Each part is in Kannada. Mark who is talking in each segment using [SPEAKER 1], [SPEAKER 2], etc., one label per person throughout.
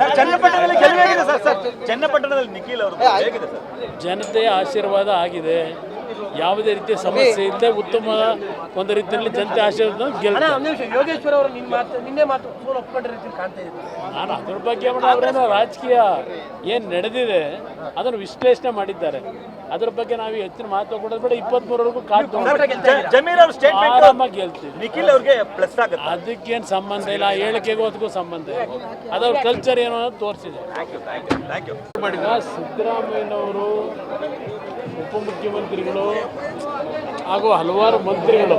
[SPEAKER 1] ಸರ್ ಚನ್ನಪಟ್ಟಣದಲ್ಲಿ ಗೆಲುವಾಗಿದೆ ಸರ್ ಸರ್. ಚನ್ನಪಟ್ಟಣದಲ್ಲಿ ನಿಖಿಲ್ ಅವರು ಹೇಗಿದೆ ಸರ್?
[SPEAKER 2] ಜನತೆಯ ಆಶೀರ್ವಾದ ಆಗಿದೆ. ಯಾವುದೇ ರೀತಿಯ ಸಮಸ್ಯೆ ಇಲ್ಲದೆ ಉತ್ತಮ ಒಂದು ರೀತಿಯಲ್ಲಿ ಜನತೆ ಆಶೀರ್ವಾದ
[SPEAKER 3] ಗೆಲ್ಲ ಯೋಗೇಶ್ವರ್ ಅವರು ಮಾತು ನಿನ್ನೆ ಮಾತು ಸೋಲು ಒಪ್ಕೊಂಡ ರೀತಿ ಕಾಣ್ತಾ ಇದೆ.
[SPEAKER 2] ನಾನು ಅದ್ರ ಬಗ್ಗೆ ಅವರೇನೋ ರಾಜಕೀಯ ಏನು ನಡೆದಿದೆ ಅದನ್ನು ವಿಶ್ಲೇಷಣೆ ಮಾಡಿದ್ದಾರೆ. ಅದ್ರ ಬಗ್ಗೆ ನಾವು ಹೆಚ್ಚಿನ ಮಾತು ಕೊಡೋದು ಬೇಡ
[SPEAKER 1] ಇಪ್ಪತ್ತ್ ಮೂರವರೆಗೂ
[SPEAKER 2] ಆರಾಮಾಗಿ ಗೆಲ್ತೀವಿ.
[SPEAKER 1] ನಿಖಿಲ್ ಅವ್ರಿಗೆ ಪ್ಲಸ್ ಆಗುತ್ತೆ.
[SPEAKER 2] ಅದಕ್ಕೇನು ಸಂಬಂಧ ಇಲ್ಲ ಹೇಳಿಕೆಗೂ ಅದಕ್ಕೂ ಸಂಬಂಧ ಇಲ್ಲ. ಅದವ್ರ ಕಲ್ಚರ್ ಏನು ಅನ್ನೋದು ತೋರಿಸಿದೆ. ಸಿದ್ದರಾಮಯ್ಯನವರು ಉಪಮುಖ್ಯಮಂತ್ರಿಗಳು ಹಾಗೂ ಹಲವಾರು ಮಂತ್ರಿಗಳು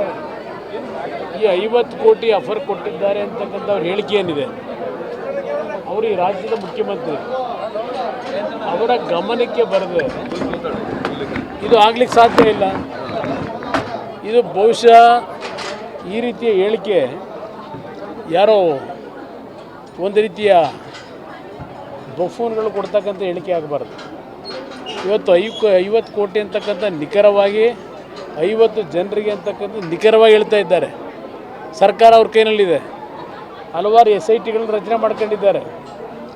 [SPEAKER 2] ಈ ಐವತ್ತು ಕೋಟಿ ಆಫರ್ ಕೊಟ್ಟಿದ್ದಾರೆ ಅಂತಕ್ಕಂಥ ಅವ್ರ ಹೇಳಿಕೆ ಏನಿದೆ? ಅವರು ಈ ರಾಜ್ಯದ ಮುಖ್ಯಮಂತ್ರಿ. ಅವರ ಗಮನಕ್ಕೆ ಬರದೆ ಇದು ಆಗ್ಲಿಕ್ಕೆ ಸಾಧ್ಯ ಇಲ್ಲ. ಇದು ಬಹುಶಃ ಈ ರೀತಿಯ ಹೇಳಿಕೆ ಯಾರೋ ಒಂದು ರೀತಿಯ ಬಫೂನ್ಗಳು ಕೊಡ್ತಕ್ಕಂಥ ಹೇಳಿಕೆ ಆಗಬಾರ್ದು. ಇವತ್ತು ಐ ಐವತ್ತು ಕೋಟಿ ಅಂತಕ್ಕಂಥ ನಿಖರವಾಗಿ ಐವತ್ತು ಜನರಿಗೆ ಅಂತಕ್ಕಂಥ ನಿಖರವಾಗಿ ಹೇಳ್ತಾ ಇದ್ದಾರೆ. ಸರ್ಕಾರ ಅವ್ರ ಕೈನಲ್ಲಿದೆ. ಹಲವಾರು ಎಸ್ ಐ ಟಿಗಳನ್ನ ರಚನೆ ಮಾಡ್ಕೊಂಡಿದ್ದಾರೆ.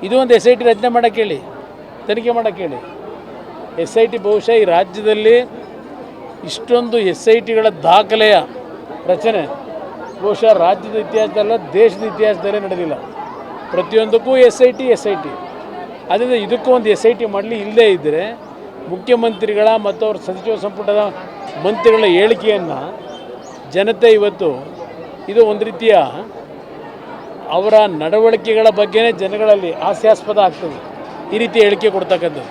[SPEAKER 2] ಇದು ಒಂದು ಎಸ್ ಐ ಟಿ ರಚನೆ ಮಾಡೋಕ್ಕೆ ಹೇಳಿ, ತನಿಖೆ ಮಾಡೋಕ್ಕೆ ಹೇಳಿ. ಎಸ್ ಐ ಟಿ ಬಹುಶಃ ಈ ರಾಜ್ಯದಲ್ಲಿ ಇಷ್ಟೊಂದು ಎಸ್ ಐ ಟಿಗಳ ದಾಖಲೆಯ ರಚನೆ ಬಹುಶಃ ರಾಜ್ಯದ ಇತಿಹಾಸದಲ್ಲ ದೇಶದ ಇತಿಹಾಸದಲ್ಲೇ ನಡೆದಿಲ್ಲ. ಪ್ರತಿಯೊಂದಕ್ಕೂ S I T S I T ಅದರಿಂದ ಇದಕ್ಕೂ ಒಂದು ಎಸ್ ಐ ಟಿ ಮಾಡಲಿ ಇಲ್ಲದೇ ಇದ್ದರೆ ಮುಖ್ಯಮಂತ್ರಿಗಳ ಮತ್ತು ಅವ್ರ ಸಚಿವ ಸಂಪುಟದ ಮಂತ್ರಿಗಳ ಹೇಳಿಕೆಯನ್ನು ಜನತೆ ಇವತ್ತು ಇದು ಒಂದು ರೀತಿಯ ಅವರ ನಡವಳಿಕೆಗಳ ಬಗ್ಗೆನೇ ಜನಗಳಲ್ಲಿ ಹಾಸ್ಯಾಸ್ಪದ ಆಗ್ತದೆ. ಈ ರೀತಿ ಹೇಳಿಕೆ ಕೊಡ್ತಕ್ಕಂಥದ್ದು.